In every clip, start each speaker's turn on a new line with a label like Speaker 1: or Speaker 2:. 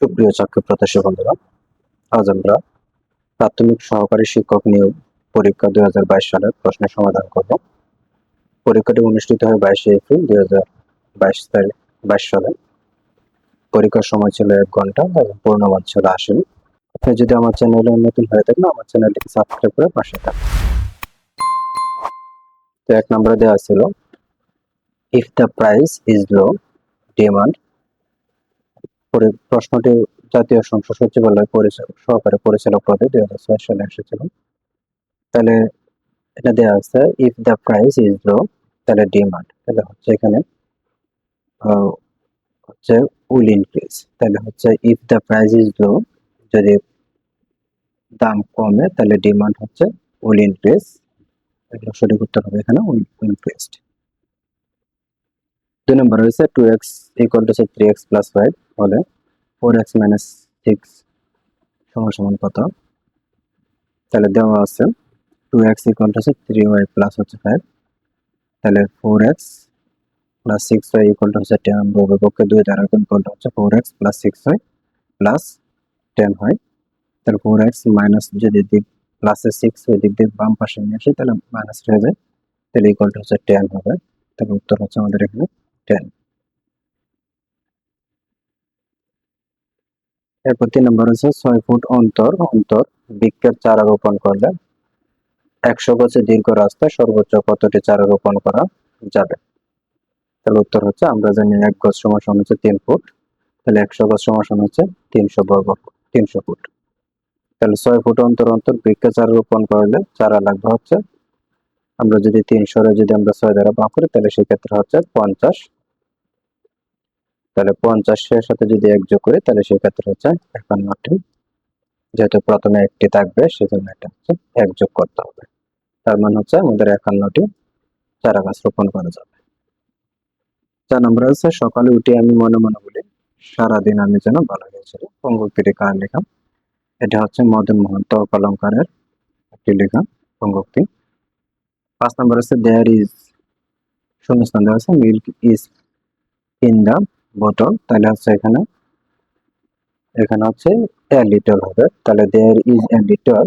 Speaker 1: সুপ্রিয় চাকরি প্রত্যাশী বন্ধুরা, আজ আমরা প্রাথমিক সহকারী শিক্ষক নিয়োগ পরীক্ষা দুই হাজার বাইশ সালের প্রশ্নের সমাধান করব। পরীক্ষাটি অনুষ্ঠিত হয় বাইশে এপ্রিল দুই হাজার বাইশ তারিখ, বাইশ সালে। পরীক্ষার সময় ছিল এক ঘণ্টা এবং পূর্ণমান ছিল আশি আপনি যদি আমার চ্যানেলে নতুন হয়ে থাকেন, আমার চ্যানেলটিকে সাবস্ক্রাইব করে পাশে থাকুন। তো এক নম্বরে দেওয়া ছিল if the price is low demand পরে প্রশ্নটি জাতীয় সংসদ সচিবালয় সহকারী পরিচালক পদে দুই হাজার ছয় সালে এসেছিল তাহলে এটা দেওয়া আছে if the price is low তাহলে ডিমান্ড তাহলে হচ্ছে এখানে হচ্ছে উইল ইনক্রিজ তাহলে হচ্ছে if the price is low যদি দাম কমে, তাহলে ডিমান্ড হচ্ছে উইল ইনক্রিজ এগুলো সঠিক উত্তর হবে এখানে উইল ইনক্রিজড দুই নম্বর হয়েছে two x equal to three x plus five হলে ফোর এক্স মাইনাস সিক্স সমান সমান কত? তাহলে দেওয়া আছে two x equal to three y plus হচ্ছে ফাইভ তাহলে four x plus six y equal to হচ্ছে টেন আমরা উভয়পক্ষে দুই দ্বারা গুণ করলে হচ্ছে four x plus six y plus ten হয়। তাহলে ফোর এক্স মাইনাস যদি দিক প্লাসের সিক্স ওই দিক দিয়ে বাম পাশে নিয়ে আসি তাহলে মাইনাস হয়ে যায়। তাহলে ইকুয়াল টু হচ্ছে টেন হবে। তাহলে উত্তর হচ্ছে আমাদের এখানে টেন এরপর তিন নম্বর হচ্ছে ছয় ফুট অন্তর অন্তর বৃক্ষের চারা রোপণ করলে একশো গজে দীর্ঘ রাস্তায় সর্বোচ্চ কতটি চারা রোপণ করা যাবে? তাহলে উত্তর হচ্ছে আমরা জানি এক গজ সমান হচ্ছে তিন ফুট, তাহলে একশো গজ সমান হচ্ছে তিনশো বর্গ তিনশো ফুট। তাহলে ছয় ফুট অন্তর অন্তর বৃক্ষের চারা রোপণ করলে চারা লাগবে হচ্ছে, আমরা যদি তিনশোরে যদি আমরা ছয় দ্বারা ভাগ করি, তাহলে সেক্ষেত্রে হচ্ছে পঞ্চাশ তাহলে পঞ্চাশের সাথে যদি এক যোগ করি, তাহলে সেক্ষেত্রে হচ্ছে একান্নটি যেহেতু প্রথমে একটি থাকবে, সেজন্য এটা হচ্ছে এক যোগ করতে হবে। তার মানে হচ্ছে আমাদের একান্নটি চারা গাছ রোপণ করা যাবে। চার নম্বর হচ্ছে, সকালে উঠে আমি মনে মনে বলি, সারাদিন আমি যেন ভালো গেছিল পঙ্গুক্তিটি কার লেখা? এটা হচ্ছে মদন মোহন তর্ক অলঙ্কারের একটি লেখা পঙ্গুক্তি পাঁচ নম্বর হচ্ছে দেয়ার ইজ শূন্যস্থান দেওয়া আছে মিল্ক ইজ ইন দ্য বোতল, তাহলে হচ্ছে এখানে এখানে হচ্ছে এ লিটল হবে। তাহলে there is a little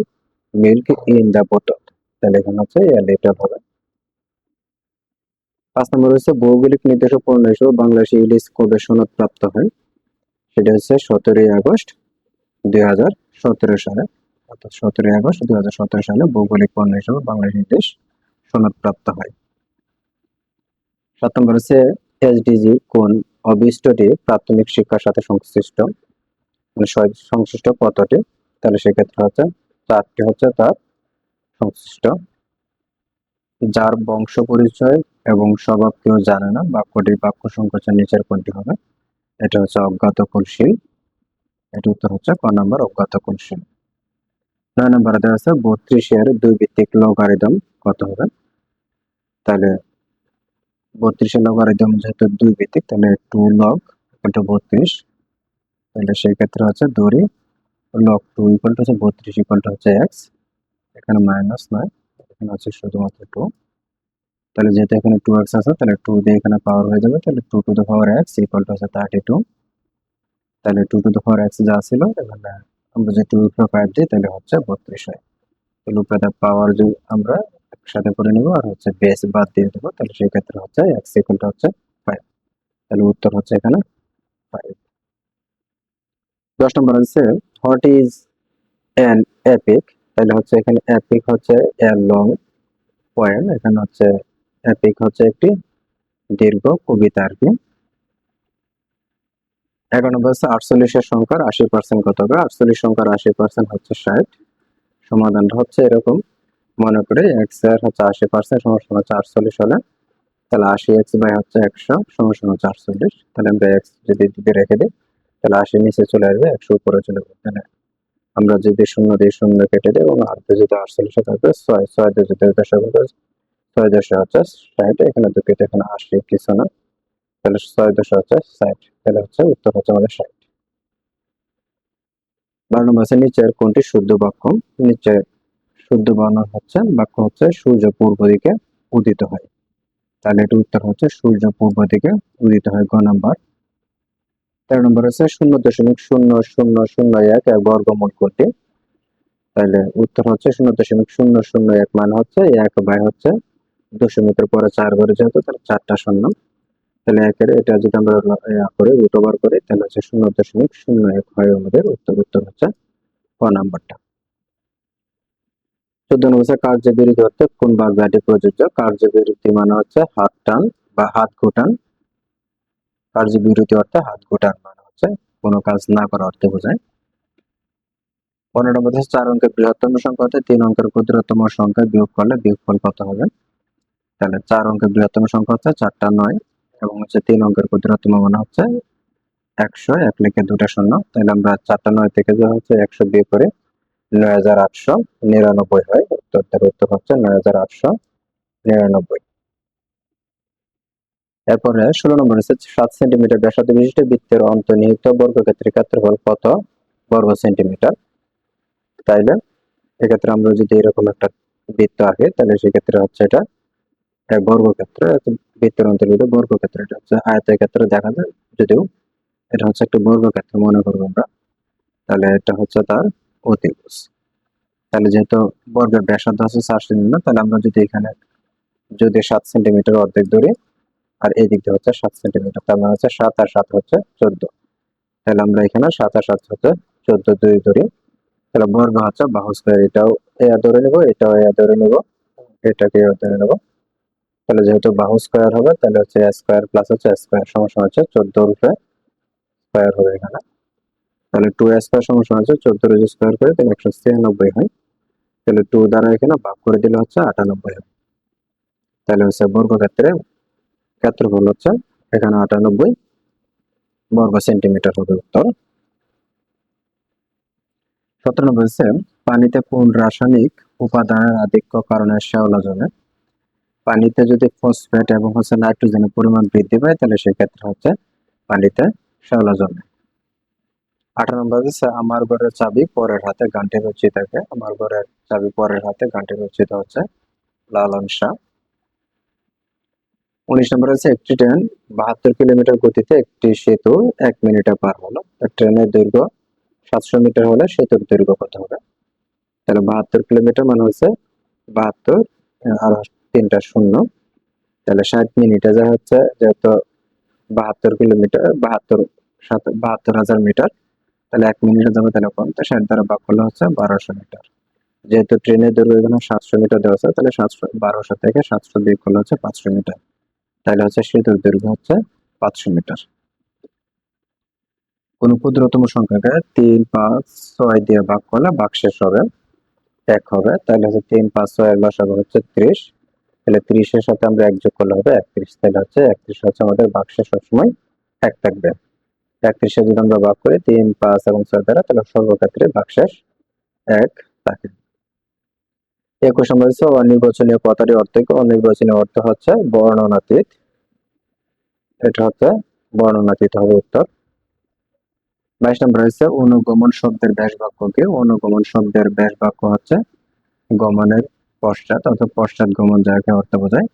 Speaker 1: milk in the বোতল তাহলে এখানে হচ্ছে এ লিটল হবে। পাঁচ নম্বর হচ্ছে ভৌগোলিক নির্দেশক পণ্য হিসেবে বাংলাদেশে ইলিশ কবে সনদ প্রাপ্ত হয়? সেটা হচ্ছে সতেরোই আগস্ট দুই হাজার সতেরো সালে। অর্থাৎ সতেরোই আগস্ট দুই সতেরো সালে ভৌগোলিক পণ্য হিসেবে বাংলাদেশ ইলিশ সনদ প্রাপ্ত হয়। সাত নম্বর হচ্ছে এসডিজি কোন অবিষ্টটি প্রাথমিক শিক্ষার সাথে সংশ্লিষ্ট মানে সংশ্লিষ্ট কতটি তাহলে সেক্ষেত্রে হচ্ছে চারটি হচ্ছে তার সংশ্লিষ্ট। যার বংশ পরিচয় এবং স্বভাব কেউ জানে না বাক্যটি বাক্য সংকোচন নিচের কোনটি হবে? এটা হচ্ছে অজ্ঞাত কুলশীল এটা উত্তর হচ্ছে ক নম্বর অজ্ঞাত কুলশীল নয় নম্বরে দেওয়া আছে, বত্রিশের দুই ভিত্তিক লগারিদম কত হবে? তাহলে বত্রিশের লগারিদম যেহেতু দুই ভিত্তিক, তাহলে টু লগ ইকুয়াল বত্রিশ। তাহলে সেই ক্ষেত্রে হচ্ছে দড়ি লগ টু ইকুয়াল টু হচ্ছে বত্রিশ ইকুয়াল টু হচ্ছে এক্স এখানে মাইনাস নয়, এখানে হচ্ছে শুধুমাত্র টু তাহলে যেহেতু এখানে টু এক্স আছে, তাহলে টু দিয়ে এখানে পাওয়ার হয়ে যাবে, তাহলে two to the power x equal to হচ্ছে থার্টি টু তাহলে two to the power x যা ছিল, এখানে আমরা যে টু উপরে ফাইভ দিই, তাহলে হচ্ছে বত্রিশ হয়। তাহলে উপরে পাওয়ার যদি আমরা একসাথে করে নেব আর হচ্ছে বেস বাদ দিয়ে দেবো। তাহলে সেই ক্ষেত্রে হচ্ছে এক্স ইকুয়াল হচ্ছে ফাইভ তাহলে উত্তর হচ্ছে এখানে ফাইভ দশ নম্বর হচ্ছে হোয়াট ইজ অ্যান এপিক তাহলে হচ্ছে এখানে এপিক হচ্ছে এ লং পয়েম এখানে হচ্ছে এপিক হচ্ছে একটি দীর্ঘ কবিতা আর কি। এগারো নম্বর হচ্ছে আটচল্লিশের সংখ্যার আশি পার্সেন্ট কত হবে? আটচল্লিশ সংখ্যার আশি পার্সেন্ট হচ্ছে ষাট। সমাধানটা হচ্ছে এরকম। মনে করি এক্সের হচ্ছে আশি পার্সেন্ট সমস্যা হচ্ছে আটচল্লিশ হলে, তাহলে আশি এক্স বাই হচ্ছে একশো সমস্যা হচ্ছে আটচল্লিশ তাহলে আমরা এক্স যদি দিকে রেখে দিই, তাহলে আশি নিচে চলে আসবে, একশো উপরে চলে যাবে। তাহলে আমরা যদি শূন্য দিয়ে শূন্য কেটে দিই এবং আর যদি আটচল্লিশে থাকবে, ছয় ছয় দিয়ে যদি দশ ছয় দশে হচ্ছে ষাট, এখানে দু কেটে এখানে আশি, কিছু না। তাহলে ছয় দশ হচ্ছে ষাট, তাহলে হচ্ছে উত্তর হচ্ছে আমাদের ষাট। বারো নম্বর আছে নিচের কোনটি শুদ্ধ বাক্য? নিচে শুদ্ধ বানান হচ্ছে, বাক্য হচ্ছে সূর্য পূর্ব দিকে উদিত হয়। তাহলে এটি উত্তর হচ্ছে সূর্য পূর্ব দিকে উদিত হয়, গ নাম্বার। তেরো নম্বর হচ্ছে শূন্য দশমিক শূন্য শূন্য শূন্য এক এক বর্গমূল কোটি। তাহলে উত্তর হচ্ছে শূন্য দশমিক শূন্য শূন্য এক মানে হচ্ছে এক বাই হচ্ছে দশমিকের পরে চার করে যেহেতু, তাহলে চারটা শূন্য। তাহলে একের, এটা যদি আমরা করে রুট করি, তাহলে হচ্ছে শূন্য দশমিক শূন্য এক হয় আমাদের উত্তর। উত্তর হচ্ছে ক নাম্বারটা। চোদ্দ নম্বর হচ্ছে কার্যবিরতি অর্থে কোন বাগদাটি প্রযোজ্য? কার্যবিরতি মানে হচ্ছে হাত টান বা হাত ঘোটান কার্যবিরতি অর্থে হাত ঘোটান মানে হচ্ছে কোনো কাজ না করা অর্থে বোঝায়। পনেরো নম্বর হচ্ছে চার অঙ্কের বৃহত্তম সংখ্যা হতে তিন অঙ্কের ক্ষুদ্রতম সংখ্যা বিয়োগ করলে বিয়োগফল কত হবে? তাহলে চার অঙ্কের বৃহত্তম সংখ্যা হচ্ছে চারটা নয় এবং হচ্ছে তিন অঙ্কের ক্ষুদ্রতম মানে হচ্ছে একশো, এক লিখে দুটা শূন্য। তাহলে আমরা চারটা নয় থেকে যে হচ্ছে একশো বিয়ে করে নয় হাজার আটশো নিরানব্বই হয়। উত্তর তার উত্তর হচ্ছে নয় হাজার আটশো নিরানব্বই। এরপরে ষোলো নম্বর হচ্ছে সাত সেন্টিমিটার ব্যাসার্ধ বিশিষ্ট বৃত্তের অন্তর্নিহিত বর্গক্ষেত্রের ক্ষেত্রফল কত বর্গ সেন্টিমিটার? তাইলে এক্ষেত্রে আমরা যদি এরকম একটা বৃত্ত আঁকি, তাহলে সেক্ষেত্রে হচ্ছে এটা বর্গক্ষেত্র বৃত্তের অন্তর্গত বর্গক্ষেত্র এটা হচ্ছে আয়তের ক্ষেত্রে দেখা যায়। যদিও এটা হচ্ছে একটা বর্গক্ষেত্র মনে করব আমরা। তাহলে এটা হচ্ছে তার অতিভুজ। তাহলে যেহেতু বর্গের ব্যাসার্ধ আছে চার সেন্টিমিটার তাহলে আমরা যদি এখানে, যদি সাত সেন্টিমিটার অর্ধেক ধরি, আর এই দিক দিয়ে হচ্ছে সাত সেন্টিমিটার, তার মানে হচ্ছে সাত আর সাত হচ্ছে চোদ্দ। তাহলে আমরা এখানে সাত আর সাত হচ্ছে চোদ্দ দুই ধরি। তাহলে বর্গ হচ্ছে বাহু স্কোয়ার এটাও এ ধরে নেব, এটাও এ ধরে নেব এটাকে এ ধরে নেব। তাহলে যেহেতু বাহু স্কোয়ার হবে, তাহলে হচ্ছে স্কোয়ার প্লাস হচ্ছে স্কোয়ার সমস্যা হচ্ছে চোদ্দ রূপে স্কোয়ার হবে এখানে। তাহলে টু স্কোয়ার সমস্যা হচ্ছে চোদ্দ রুজু স্কোয়ার করে তাহলে একশো ছিয়ানব্বই হয়। তাহলে টু দ্বারা এখানে ভাগ করে দিলে হচ্ছে আটানব্বই হয় তাহলে হচ্ছে বর্গক্ষেত্রে ক্ষেত্রফল হচ্ছে এখানে আটানব্বই বর্গ সেন্টিমিটার হবে উত্তর। সতেরো হচ্ছে পানিতে কোন রাসায়নিক উপাদানের আধিক্য কারণে শ্যাওলা জমে? পানিতে যদি ফসফেট এবং হচ্ছে নাইট্রোজেনের পরিমাণ বৃদ্ধি পায়, তাহলে সেক্ষেত্রে হচ্ছে পানিতে শ্যাওলা জমে। আঠারো নম্বর হচ্ছে আমার ঘরের চাবি, পরের হাতে গানটি রচিত থাকে আমার ঘরের চাবি, পরের হাতে গানটি রচিত হচ্ছে লালন শাহ উনিশ নম্বর হচ্ছে একটি ট্রেন, বাহাত্তর কিলোমিটার গতিতে একটি সেতু, এক মিনিটে পার হলো। ট্রেনের দৈর্ঘ্য সাতশো মিটার হলে সেতুর দৈর্ঘ্য কত হবে? তাহলে বাহাত্তর কিলোমিটার মানে হচ্ছে বাহাত্তর আর তিনটা শূন্য। তাহলে ষাট মিনিটে যা হচ্ছে, যেহেতু বাহাত্তর কিলোমিটার, বাহাত্তর, সাত, বাহাত্তর হাজার মিটার তাহলে এক মিনিটে যাবে তাহলে তো ষাট দ্বারা বাক করলে হচ্ছে বারোশো মিটার। যেহেতু ট্রেনের দৈর্ঘ্য এখানে সাতশো মিটার দেওয়া আছে, তাহলে সাতশো, বারোশো থেকে সাতশো বিয়োগ করলে হচ্ছে পাঁচশো মিটার। তাহলে হচ্ছে সেতুর দৈর্ঘ্য হচ্ছে পাঁচশো মিটার। কোন ক্ষুদ্রতম সংখ্যাকে তিন, পাঁচ, ছয় দিয়ে ভাগ করলে ভাগ শেষ হবে, এক হবে। তাহলে হচ্ছে তিন, পাঁচ, ছয়, এর লসাগু হচ্ছে ত্রিশ। তাহলে ত্রিশের সাথে আমরা এক যোগ করলে হবে একত্রিশ। তাহলে হচ্ছে একত্রিশ হচ্ছে আমাদের ভাগ শেষ সবসময় এক থাকবে। একত্রিশে যদি আমরা ভাগ করি, তিন, পাঁচ এবং ছয় দ্বারা, তাহলে সর্বক্ষেত্রে ভাগ শেষ, এক, থাকে। একুশ নম্বর হচ্ছে অনির্বাচনীয় কথাটি অর্থ অনির্বাচনীয় অর্থ হচ্ছে বর্ণনাতীত। এটা হচ্ছে বর্ণনাতীত হবে উত্তর। বাইশ নম্বর হচ্ছে অনুগমন শব্দের ব্যাস বাক্য কি? অনুগমন শব্দের ব্যাস বাক্য হচ্ছে গমনের পশ্চাৎ, অর্থাৎ পশ্চাৎ গমন যাকে অর্থ বোঝায়।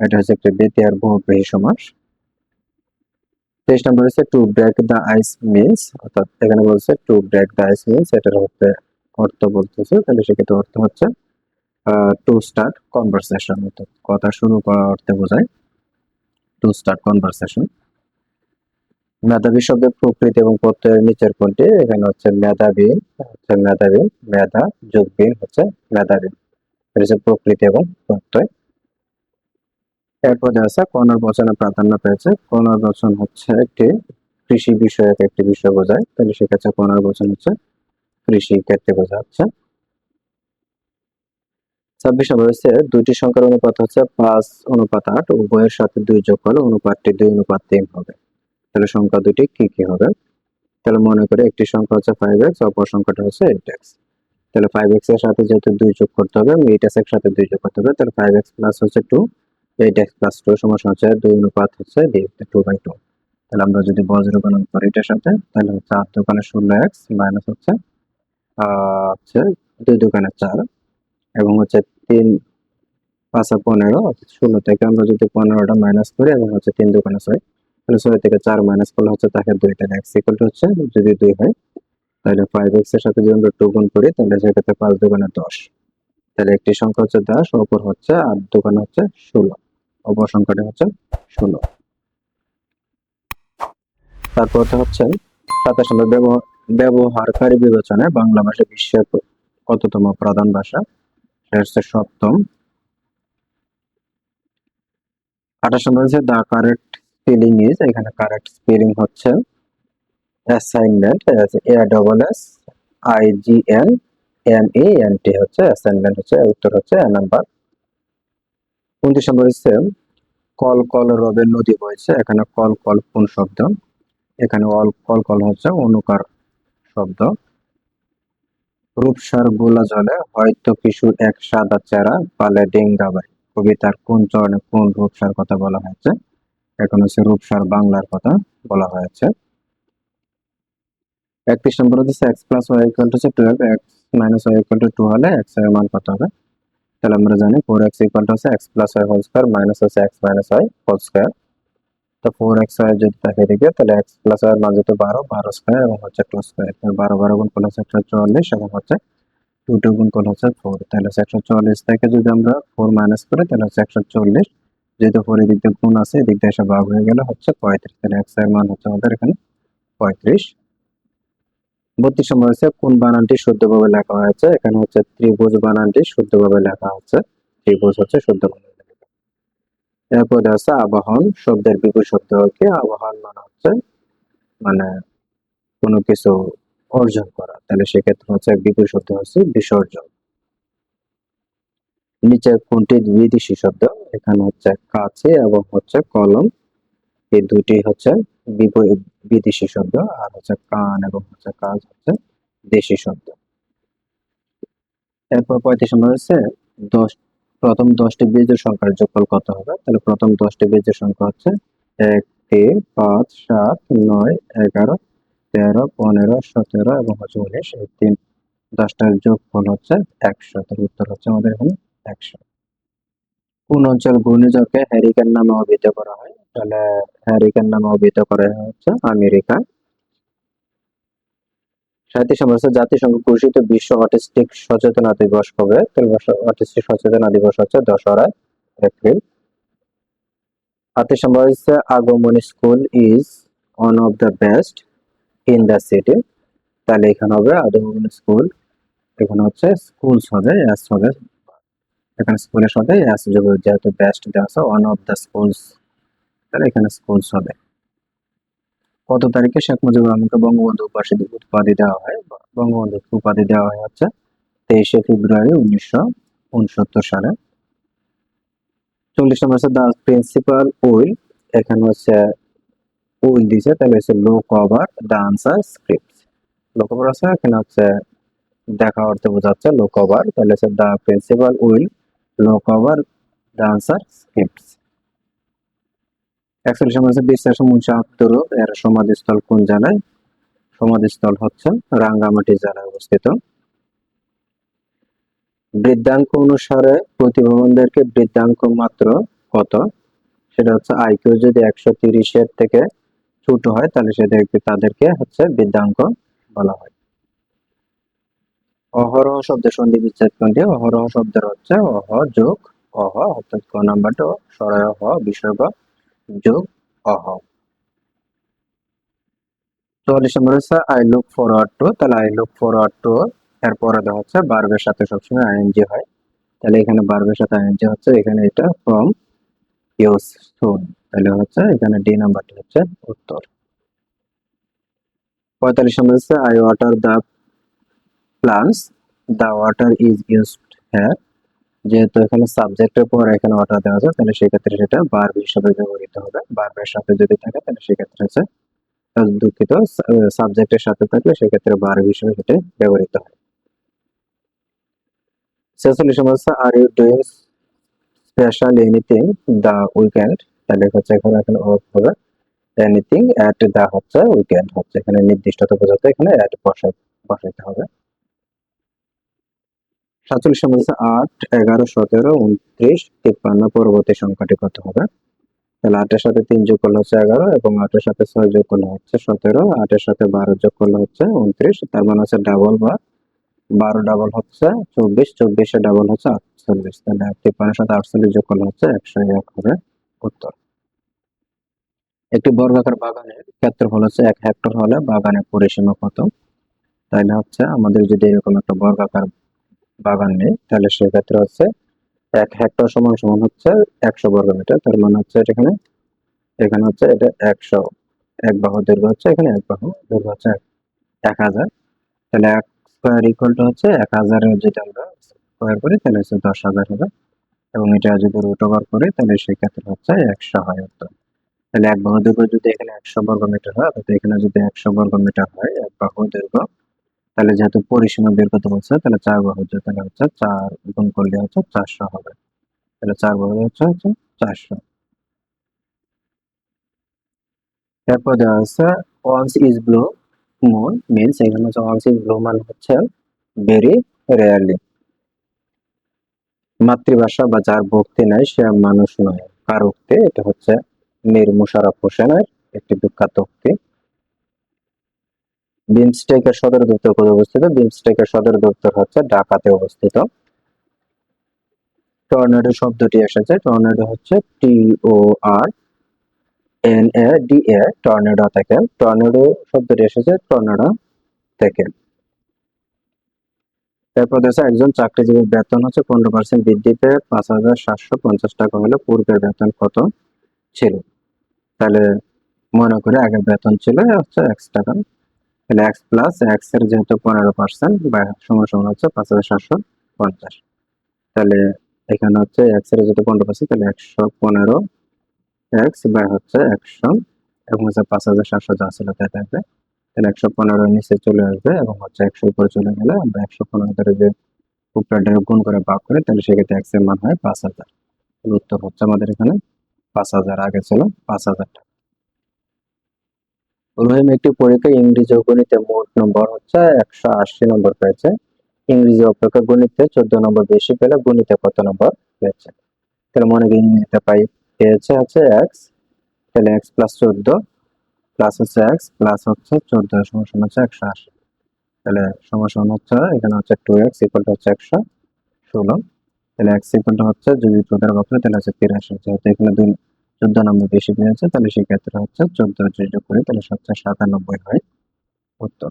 Speaker 1: এটা হচ্ছে একটি দ্বিতীয় বহুব্রীহী সমাস। তেইশ নম্বর হচ্ছে to break the ice means অর্থাৎ এখানে বলছে to break the ice means এটার হচ্ছে অর্থ বলতেছে। তাহলে সেক্ষেত্রে অর্থ হচ্ছে টু স্টার্ট কনভারসেশন অর্থাৎ কথা শুরু করা অর্থে বোঝায়। টু স্টার্ট কনভারসেশন মেধাবী শব্দের প্রকৃতি এবং প্রত্যয়ের নিচের কোনটি এখানে হচ্ছে মেধাবী হচ্ছে মেধাবী, মেধা যোগবিন হচ্ছে মেধাবী। এটা হচ্ছে প্রকৃতি এবং প্রত্যয়। এরপরে আছে প্রাধান্য পেয়েছে। কর্ণর বচন হচ্ছে একটি কৃষি বিষয়ক একটি বিষয় বোঝায়। তাহলে সেক্ষেত্রে কর্ণর বচন হচ্ছে কৃষি ক্ষেত্রে বোঝা হচ্ছে ছাব্বিশ নম্বর হচ্ছে দুইটি সংখ্যার অনুপাত হচ্ছে পাঁচ অনুপাত আট, উভয়ের সাথে দুই যোগ করলে অনুপাতটি দুই, অনুপাত তিন হবে। তাহলে সংখ্যা দুটি কি কি হবে? তাহলে মনে করে একটি সংখ্যা হচ্ছে ফাইভ এক্স অপর সংখ্যাটা হচ্ছে এইট এক্স তাহলে ফাইভ এক্সের সাথে যেহেতু দুই যোগ করতে হবে এইট এক্সের সাথে দুই যোগ করতে হবে, তাহলে ফাইভ এক্স প্লাস হচ্ছে টু এইট এক্স টু সমস্যা হচ্ছে দুই অনুপাত হচ্ছে টু টু তাহলে আমরা যদি করি এটার সাথে, তাহলে হচ্ছে আট এক্স মাইনাস হচ্ছে হচ্ছে দুই চার এবং হচ্ছে তিন পনেরো থেকে আমরা যদি পনেরোটা মাইনাস করি এবং হচ্ছে তিন দোকানে ছয় থেকে চার মাইনাস হচ্ছে তাকে দুই তাহলে এক্স ইকুয়াল হচ্ছে যদি দুই তাহলে ফাইভ সাথে যদি আমরা করি, তাহলে সেক্ষেত্রে পাঁচ দশ। তাহলে একটি সংখ্যা হচ্ছে দশ, অপর হচ্ছে আর দোকানে হচ্ছে ষোলো। অপর সংখ্যাটি হচ্ছে ষোলো। তারপর হচ্ছে সাতাশ নম্বর ব্যবহারকারী বিবেচনায় বাংলা ভাষা বিশ্বের কততম প্রধান ভাষা? হচ্ছে সপ্তম। আঠাশ নম্বর হচ্ছে দ্য কারেক্ট স্পেলিং ইজ এখানে কারেক্ট স্পেলিং হচ্ছে assignment A double S I G N M E N T হচ্ছে অ্যাসাইনমেন্ট হচ্ছে উত্তর হচ্ছে নাম্বার উনত্রিশ নম্বর হচ্ছে কল কল রবে নদী বইছে, এখানে কল কল কোন শব্দ? এখানে অল, কল কল হচ্ছে অনুকার শব্দ। রূপসার গোলা জলে হয়তো কিছু এক সাদা চেরা, পালে ডেঙ্গাবাই কবিতার কোন চরণে কোন রূপসার কথা বলা হয়েছে? এখন হচ্ছে রূপসার বাংলার কথা বলা হয়েছে। একত্রিশ নম্বর হচ্ছে x plus y equal to twelve x minus y equal to two হলে এক্সের মান কত হবে? তাহলে আমরা জানি ফোর এক্স ইকুয়াল টু হচ্ছে x plus y whole square minus হচ্ছে x minus y whole square তো ফোর এক্স ওয়াই যদি থাকে এদিকে তাহলে এক্স প্লাস ওয়াই মান যেহেতু বারো বারো স্কোয়ার এবং হচ্ছে টু স্কোয়ার বারো বারো গুণ করলে একশো চুয়াল্লিশ এবং হচ্ছে টু টু গুণ করলে হচ্ছে ফোর তাহলে একশো চুয়াল্লিশ থেকে যদি আমরা ফোর মাইনাস করি, তাহলে হচ্ছে একশো চল্লিশ যেহেতু ফোর এদিক দিয়ে গুণ আছে, এদিক দিয়ে এসে ভাগ হয়ে গেলে হচ্ছে পঁয়ত্রিশ। তাহলে এক্সের মান হচ্ছে আমাদের এখানে পঁয়ত্রিশ। বত্রিশ নম্বর হচ্ছে কোন বানানটি শুদ্ধভাবে লেখা হয়েছে? এখানে হচ্ছে ত্রিভুজ বানানটি শুদ্ধভাবে লেখা হচ্ছে। ত্রিভুজ হচ্ছে শুদ্ধ বানান লেখা। এরপর হচ্ছে আবাহন, শব্দের বিপুল শব্দ কি আবাহন মানে হচ্ছে মানে কোনো কিছু অর্জন করা। তাহলে সেক্ষেত্রে হচ্ছে বিপুল শব্দ হচ্ছে বিসর্জন। নিচে কোনটি বিদেশি শব্দ? এখানে হচ্ছে কাছে এবং হচ্ছে কলম। এই দুটি হচ্ছে বিপ- বিদেশি শব্দ আর হচ্ছে কান এবং হচ্ছে কাজ হচ্ছে দেশি শব্দ। এরপর পঁয়ত্রিশ নম্বর হচ্ছে দশ, প্রথম দশটি বীজের সংখ্যার যোগফল কত হবে? তাহলে প্রথম দশটি বীজের সংখ্যা হচ্ছে এক, তিন, পাঁচ, সাত, নয়, এগারো, তেরো, পনেরো, সতেরো এবং হচ্ছে উনিশ। এই তিন দশটার যোগফল হচ্ছে একশো। তার উত্তর হচ্ছে আমাদের এখানে একশো। কোন অঞ্চল ঘূর্ণিঝড়কে হ্যারিকেন নামে অভিহিত করা হয়? তাহলে হ্যারিকেন নামে অভিহিত করা হচ্ছে আমেরিকা। সাঁত্রিশ নম্বর জাতিসংঘ ঘোষিত বিশ্ব অটিস্টিক সচেতনতা দিবস হবে অটিস্টিক সচেতনতা দিবস হচ্ছে দশরা এপ্রিল। নম্বর হচ্ছে Agamani school is one of the best in the city. তাহলে এখানে হবে আগমনী স্কুল। এখানে হচ্ছে স্কুলস হবে, এস হবে। এখানে স্কুলের সাথে এস যেহেতু বেস্ট দেওয়া আছে, ওয়ান অফ দ্য স্কুলস। তাহলে এখানে স্কুলস হবে কত তারিখে শেখ মুজিবুর রহমানকে বঙ্গবন্ধু উপাধি উপাধি দেওয়া হয় বঙ্গবন্ধু উপাধি দেওয়া হয় হচ্ছে তেইশে ফেব্রুয়ারি উনিশশো উনসত্তর সালে। চল্লিশ নম্বর দ্য প্রিন্সিপাল উইল এখানে হচ্ছে উইল দিছে তাহলে হচ্ছে look over the answer script look over আছে, এখানে হচ্ছে দেখা অর্থে বোঝাচ্ছে লো কভার তাহলে হচ্ছে the principal will look over the answer scripts একচল্লিশ বিশ্বাস আব্দুর এর সমাধিস্থল কোন জেলায় সমাধিস্থল হচ্ছে রাঙ্গামাটি জেলায় অবস্থিত। বৃদ্ধাঙ্ক অনুসারে প্রতিভাবানদেরকে বৃদ্ধাঙ্ক মাত্র কত? সেটা হচ্ছে আইকিউ যদি একশো তিরিশের থেকে ছোট হয়, তাহলে সেদেরকে, তাদেরকে হচ্ছে বৃদ্ধাঙ্ক বলা হয়। অহরহ শব্দের সন্ধি বিচ্ছেদ কোনটি অহরহ শব্দের হচ্ছে অহ যোগ অহ, অর্থাৎ ক নাম্বারটা সরয় হ, বিসর্গ যোগ অহ। চুয়াল্লিশ নম্বর হচ্ছে আই লুক ফরওয়ার্ড টু তাহলে আই লুক ফরওয়ার্ড টু এর পরে দেওয়া হচ্ছে বার্বের সাথে সবসময় আইএনজি হয়। তাহলে এখানে বার্বের সাথে আইএনজি হচ্ছে, এখানে এটা ফ্রম ইউজ সুন তাহলে হচ্ছে এখানে ডি নাম্বারটি হচ্ছে উত্তর। পঁয়তাল্লিশ নম্বর হচ্ছে I water the plants the water is used হ্যার যেহেতু এখানে সাবজেক্টের পর এখানে ওয়াটার দেওয়া আছে, তাহলে সেক্ষেত্রে সেটা বার্ব হিসাবে ব্যবহৃত হবে। বার্বের সাথে যদি থাকে, তাহলে সেক্ষেত্রে হচ্ছে দুঃখিত সাবজেক্টের সাথে থাকলে সেক্ষেত্রে বার্ব হিসেবে সেটা ব্যবহৃত হয় নির্দিষ্টতা বোঝাতে এখানে বসাইতে হবে। সাতচল্লিশ নম্বর আট, এগারো, সতেরো, উনত্রিশ, তিপ্পান্ন পরবর্তী সংখ্যাটি কত হবে? তাহলে আটের সাথে তিন যোগ করলে হচ্ছে এগারো এবং আটের সাথে ছয় যোগ করলে হচ্ছে সতেরো, আটের সাথে বারো যোগ করলে হচ্ছে উনত্রিশ, তার মানে হচ্ছে ডাবল বা বারো ডাবল হচ্ছে চব্বিশ, চব্বিশে ডাবল হচ্ছে আটচল্লিশ, তাহলে তিপ্পান্নের সাথে আটচল্লিশ যোগ করলে হচ্ছে একশো এক হবে উত্তর। একটি বর্গাকার বাগানের ক্ষেত্রফল হচ্ছে এক হেক্টর হলে বাগানের পরিসীমা কত? তাইলে হচ্ছে আমাদের যদি এরকম একটা বর্গাকার বাগান নেই, তাহলে সেক্ষেত্রে হচ্ছে এক হেক্টর সমান সমান হচ্ছে একশো বর্গ মিটার, তার মানে হচ্ছে এখানে এখানে হচ্ছে এটা একশো, এক বাহু দৈর্ঘ্য হচ্ছে এখানে এক বাহু দৈর্ঘ্য হচ্ছে এক- হাজার, তাহলে এক স্কোয়ার ইকুয়াল টু হচ্ছে এক হাজারের যদি আমরা স্কোয়ার করি, তাহলে হচ্ছে দশ হাজার হবে। এবং এটা যদি রুট ওভার করি, তাহলে সেক্ষেত্রে হচ্ছে একশো হয় উত্তর। তাহলে এক বাহু দৈর্ঘ্য যদি এখানে একশো বর্গ মিটার হয়, অর্থাৎ এখানে যদি একশো বর্গ মিটার হয়, এক বাহু দৈর্ঘ্য তাহলে যেহেতু পরিসীমা বের করতে বলছে, তাহলে চার বাহু যে তাহলে হচ্ছে চার গুণ করলে হচ্ছে চারশো হবে। তাহলে চার বাহু হচ্ছে হচ্ছে চারশো। এরপর দেওয়া আছে once is blue moon means এখানে হচ্ছে ওয়ান্স ইজ ব্লু মানে হচ্ছে ভেরি রেয়ারলি মাতৃভাষা বা যার ভক্তি নাই, সে মানুষ নয়। কার উক্তি এটা হচ্ছে মীর মুশারফ হোসেনের একটি বিখ্যাত উক্তি বিমস্টেকের সদর দপ্তর কোথায় অবস্থিত? বিমস্টেকের সদর দপ্তর হচ্ছে ঢাকাতে অবস্থিত। টর্নেডো শব্দটি এসেছে। টর্নেডো হচ্ছে T O R N A D A tornado থেকে। টর্নেডো শব্দটি এসেছে টর্নেডো থেকে। এরপর দেশে একজন চাকরিজীবীর বেতন হচ্ছে পনেরো পার্সেন্ট বৃদ্ধি পাঁচ হাজার সাতশো পঞ্চাশ টাকা হলে পূর্বের বেতন কত ছিল? তাহলে মনে করে আগের বেতন ছিল হচ্ছে এক্স টাকা। তাহলে এক্স প্লাস এক্সের যেহেতু পনেরো পার্সেন্ট বা সমান সমান হচ্ছে পাঁচ হাজার সাতশো পঞ্চাশ। তাহলে এখানে হচ্ছে এক্সের যেহেতু পনেরো পার্সেন্ট তাহলে একশো পনেরো এক্স বা হচ্ছে একশো এবং হচ্ছে পাঁচ হাজার সাতশো যা ছিল তাই থাকবে। তাহলে একশো পনেরো নিচে চলে আসবে এবং হচ্ছে একশো উপরে চলে গেলে আমরা একশো পনেরো ধরে যে উপরে গুণ করে ভাগ করে, তাহলে সেক্ষেত্রে এক্সের মান হয় পাঁচ হাজার। উত্তর হচ্ছে আমাদের এখানে পাঁচ হাজার আগে ছিল পাঁচ হাজার টাকা। রহিম একটি পরীক্ষায় ইংরেজি ও গণিতে মোট নম্বর হচ্ছে একশো আশি নম্বর পেয়েছে। ইংরেজি অপেক্ষা গণিতে চোদ্দ নম্বর বেশি পেলে গণিতে কত নম্বর পেয়েছে? তাহলে মনে করি ইংরেজিতে পাই। পেয়েছে হচ্ছে এক্স তাহলে এক্স প্লাস চোদ্দ প্লাস হচ্ছে এক্স প্লাস হচ্ছে চোদ্দ, সমান হচ্ছে একশো আশি। তাহলে সমান হচ্ছে, এখানে হচ্ছে টু এক্স ইকুয়াল হচ্ছে একশো ষোলো। তাহলে এক্স ইকুয়াল হচ্ছে যদি চোদ্দ বক্র তাহলে হচ্ছে তিরাশি। যেহেতু এখানে দুই চোদ্দ নম্বর বেশি পেয়েছে তাহলে সেক্ষেত্রে হচ্ছে চোদ্দ যোগ করি, তাহলে হচ্ছে সাতানব্বই হয়। উত্তর।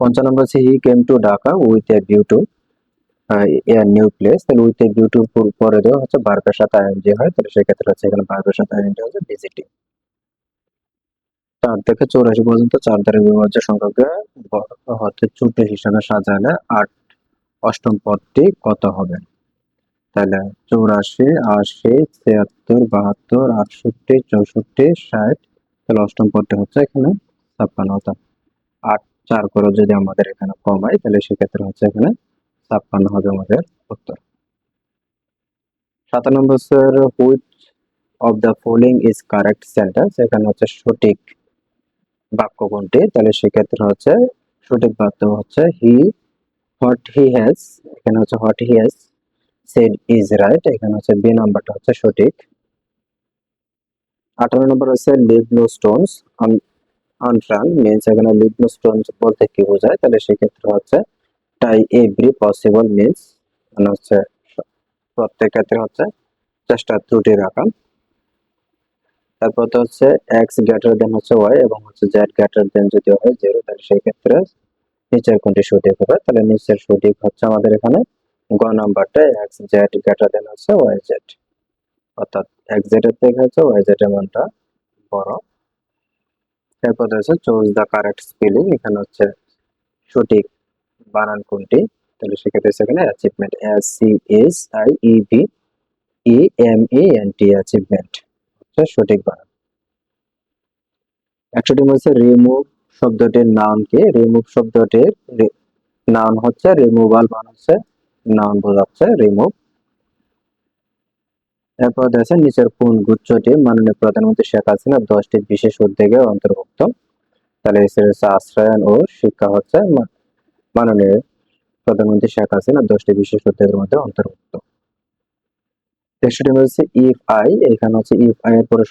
Speaker 1: পঞ্চান্ন নম্বর হচ্ছে he came to Dhaka with a view to a new place তাহলে উইথ এ ভিউ টু পরে দেওয়া হচ্ছে বার্বের সাথে আইএনজি হয়, তাহলে সেক্ষেত্রে হচ্ছে এখানে বার্বের সাথে আইএনজি হচ্ছে ভিজিটিং চার থেকে চৌরাশি পর্যন্ত চার দ্বারা বিভাজ্য সংখ্যাকে হচ্ছে চুটি হিসাবে সাজালে আট অষ্টম পদটি কত হবে? তাহলে চৌরাশি, আশি, ছিয়াত্তর, বাহাত্তর, আটষট্টি, চৌষট্টি, ষাট, তাহলে অষ্টম পদটি হচ্ছে এখানে ছাপ্পান্ন, অর্থাৎ আট, চার করে যদি আমাদের এখানে কমাই, তাহলে সেক্ষেত্রে হচ্ছে এখানে ছাপ্পান্ন হবে আমাদের উত্তর। সাতান্ন নম্বর which of the following is correct sentence এখানে হচ্ছে সঠিক বাক্য কোনটি, তাহলে সেক্ষেত্রে হচ্ছে সঠিক বাক্য হচ্ছে হি হোয়াট হি হ্যাজ এখানে হচ্ছে what he has said is right, এখানে হচ্ছে বি নাম্বারটা হচ্ছে সঠিক। আঠারো নম্বর হচ্ছে leave no stones unturned means এখানে লিভ নো স্টোনস বলতে কি বোঝায়? তাহলে সেক্ষেত্রে হচ্ছে টাই এভরি পসিবল মিনস মানে হচ্ছে প্রত্যেক ক্ষেত্রে হচ্ছে চেষ্টা ত্রুটি রাখা। তারপর তো হচ্ছে এক্স গ্রেটার দেন হচ্ছে ওয়াই এবং হচ্ছে জেড গ্রেটার দেন যদি হয় জিরো তাহলে সেই ক্ষেত্রে নিচের কোনটি সঠিক হবে? তাহলে নিচের সঠিক হচ্ছে আমাদের এখানে গ নাম্বারটা এক্স জেড গ্রেটার দেন হচ্ছে ওয়াই জেড অর্থাৎ এক্স জেড এর থেকে হচ্ছে ওয়াই জেড এর মানটা বড়। এরপর হচ্ছে চুজ দ্য কারেক্ট স্পেলিং এখানে হচ্ছে সঠিক বানান কোনটি? তাহলে সেক্ষেত্রে সেখানে achievement S C S I E V E M E N T achievement হচ্ছে সঠিক বানান। একশোটি মধ্যে রিমুভ শব্দটির নাম কি রিমুভ শব্দটির নাম হচ্ছে রিমুভাল মানে হচ্ছে নাম বোঝাচ্ছে রিমুভ এরপর দেখছে নিচের কোন গুচ্ছটি মাননীয় প্রধানমন্ত্রী শেখ হাসিনা দশটি বিশেষ উদ্যোগে অন্তর্ভুক্ত। তাহলে আশ্রয়ন ও শিক্ষা হচ্ছে মাননীয় প্রধানমন্ত্রী শেখ হাসিনা দশটি বিশেষ উদ্যোগের মধ্যে অন্তর্ভুক্ত। ইফ আই এখানে হচ্ছে ইফ আই এর পরে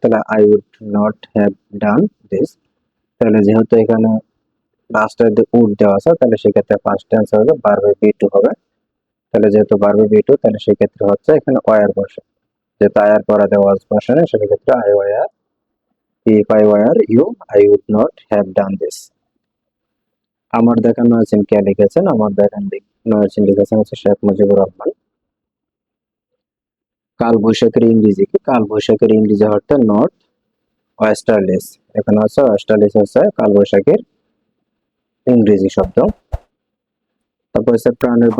Speaker 1: তাহলে I would not have done this তাহলে যেহেতু এখানে লাস্টের উড দেওয়া আছে তাহলে সেক্ষেত্রে ফার্স্ট টেন্স হবে বারবে বি টু হবে। তাহলে যেহেতু বারবে বি টু তাহলে সেক্ষেত্রে হচ্ছে এখানে ওয়ার বসে যেহেতু আয়ার পরে দেওয়া বসে না সেক্ষেত্রে I were if I were you I would not have done this আমার দেখান নয়সিন কে লিখেছেন? আমার দেখান নয়সিন লিখেছেন হচ্ছে শেখ মুজিবুর রহমান। কাল বৈশাখের ইংরেজি কি? কাল বৈশাখের ইংরেজি অর্থে নর্থ ওয়েস্টার্লিস এখানে হচ্ছে ওয়েস্টার্লিস হচ্ছে কাল বৈশাখের ইংরেজি শব্দ। তারপর হচ্ছে প্রাণের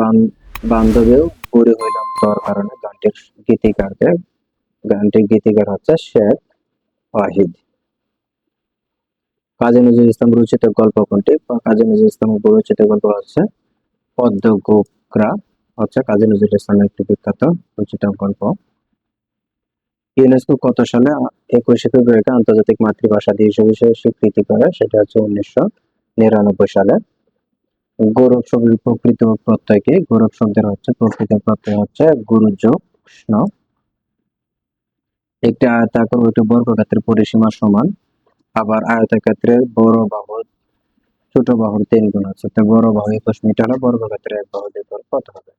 Speaker 1: বান্ধবেও বুড়ি হইলাম তোর কারণে গানটির গীতিকারকে গানটির গীতিকার হচ্ছে শেখ ওয়াহিদ। কাজী নজরুল ইসলাম রচিত গল্প কোনটি? কাজী নজরুল ইসলাম রচিত গল্প হচ্ছে পদ্ম গোকরা হচ্ছে কাজী নজরুল ইসলামের একটি বিখ্যাত রচিত গল্প। ইউনেস্কো কত সালে একুশে ফেব্রুয়ারিকে আন্তর্জাতিক মাতৃভাষা দিবস হিসেবে স্বীকৃতি করে? সেটা হচ্ছে উনিশশো নিরানব্বই সালে। গৌরব শব্দের প্রকৃত প্রত্যয় কি গৌরব শব্দের হচ্ছে প্রকৃত প্রত্যয় হচ্ছে গুরু যোগ কৃষ্ণ একটি আয়তাকার একটি বর্গক্ষেত্রের পরিসীমা সমান। আবার আয়তক্ষেত্রের বড় বাহু, ছোট বাহুর তিন গুণ আছে। তো বড় বাহু একুশ মিটার বর্গক্ষেত্রের এক বাহু গুণ কত হবে?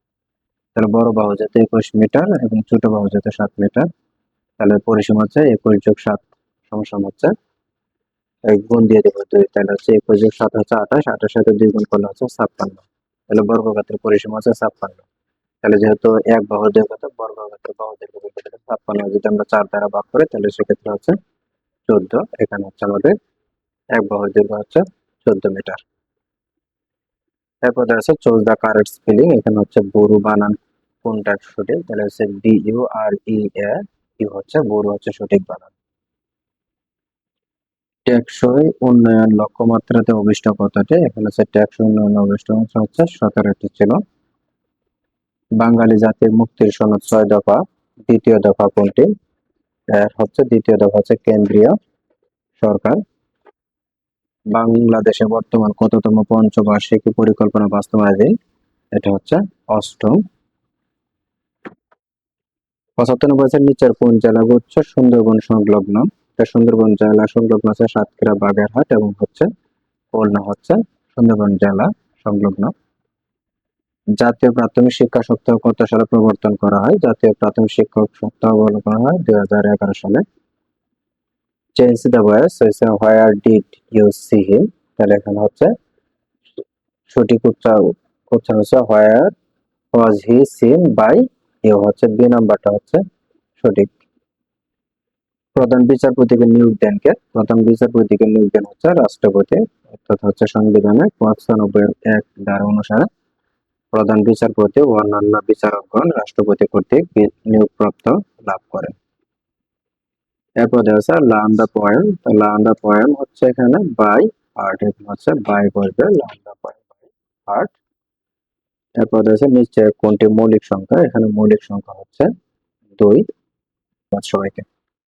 Speaker 1: তাহলে বড় বাহু যাতে একুশ মিটার এবং ছোট বাহু যাতে সাত মিটার, তাহলে পরিসীমা হচ্ছে একুশ যোগ সাত সমান হচ্ছে গুণ দিয়ে দেবো দুই, তাহলে হচ্ছে একুশ যোগ সাত হচ্ছে আঠাশ আঠাশ সাথে দুই গুণ করলে হচ্ছে ছাপ্পান্ন। তাহলে বর্গক্ষেত্রের পরিসীমা হচ্ছে ছাপ্পান্ন। তাহলে যেহেতু এক বাহু দুই কত? বর্গক্ষেত্রের বাহু কত? ছাপ্পান্ন। যদি আমরা চার দ্বারা ভাগ করি, তাহলে সেক্ষেত্রে হচ্ছে চোদ্দ। এখানে হচ্ছে আমাদের এক বাহুর দৈর্ঘ্য হচ্ছে? চোদ্দ মিটার। এরপরে আছে চোজ দা কারেক্ট স্পেলিং এখানে হচ্ছে বড়ু বানান কোনটা সঠিক? তাহলে হচ্ছে B U R E A U হচ্ছে বড়ু হচ্ছে সঠিক বানান। টেকসই উন্নয়ন লক্ষ্যমাত্রাতে অভিষ্ট কতটি এখানে হচ্ছে টেকসই উন্নয়ন অভিষ্ট হচ্ছে সতেরোটি ছিল। বাঙালি জাতির মুক্তির সনদ ছয় দফা, দ্বিতীয় দফা কোনটি? এর হচ্ছে দ্বিতীয় দফা হচ্ছে কেন্দ্রীয় সরকার। বাংলাদেশে বর্তমান কততম পঞ্চবার্ষিকী পরিকল্পনা বাস্তবায়নে? এটা হচ্ছে অষ্টম। পঁচাত্তর আছে নিচের কোন জেলাগুলো হচ্ছে সুন্দরবন সংলগ্ন? এটা সুন্দরবন জেলা সংলগ্ন আছে সাতক্ষীরা বাগেরহাট এবং হচ্ছে খুলনা হচ্ছে সুন্দরবন জেলা সংলগ্ন। জাতীয় প্রাথমিক শিক্ষা সপ্তাহ কত সালে প্রবর্তন করা হয়? জাতীয় প্রাথমিক শিক্ষক সপ্তাহ বলা করা হয় দুই হাজার এগারো সালে। Change the where did you see him তাহলে এখানে হচ্ছে সঠিক উচ্চারণ হচ্ছে where was he seen by you হচ্ছে বি নাম্বারটা হচ্ছে সঠিক। প্রধান বিচারপতিকে নিয়োগ দেন কে? প্রধান বিচারপতিকে নিয়োগ দেন হচ্ছে রাষ্ট্রপতি, অর্থাৎ হচ্ছে সংবিধানে পঁচানব্বই এক ধারা অনুসারে প্রধান বিচারপতি ও অন্যান্য বিচারকগণ রাষ্ট্রপতি কর্তৃক নিয়োগপ্রাপ্ত লাভ করেন। এরপর দেখা যাচ্ছে লার্ন দ্য পয়েম তো হচ্ছে এখানে বাই হার্ট এখানে হচ্ছে বাই বলবে learn the poem by heart এরপর দেখা যাচ্ছে নিচে কোনটি মৌলিক সংখ্যা, এখানে মৌলিক সংখ্যা হচ্ছে দুই। সবাইকে।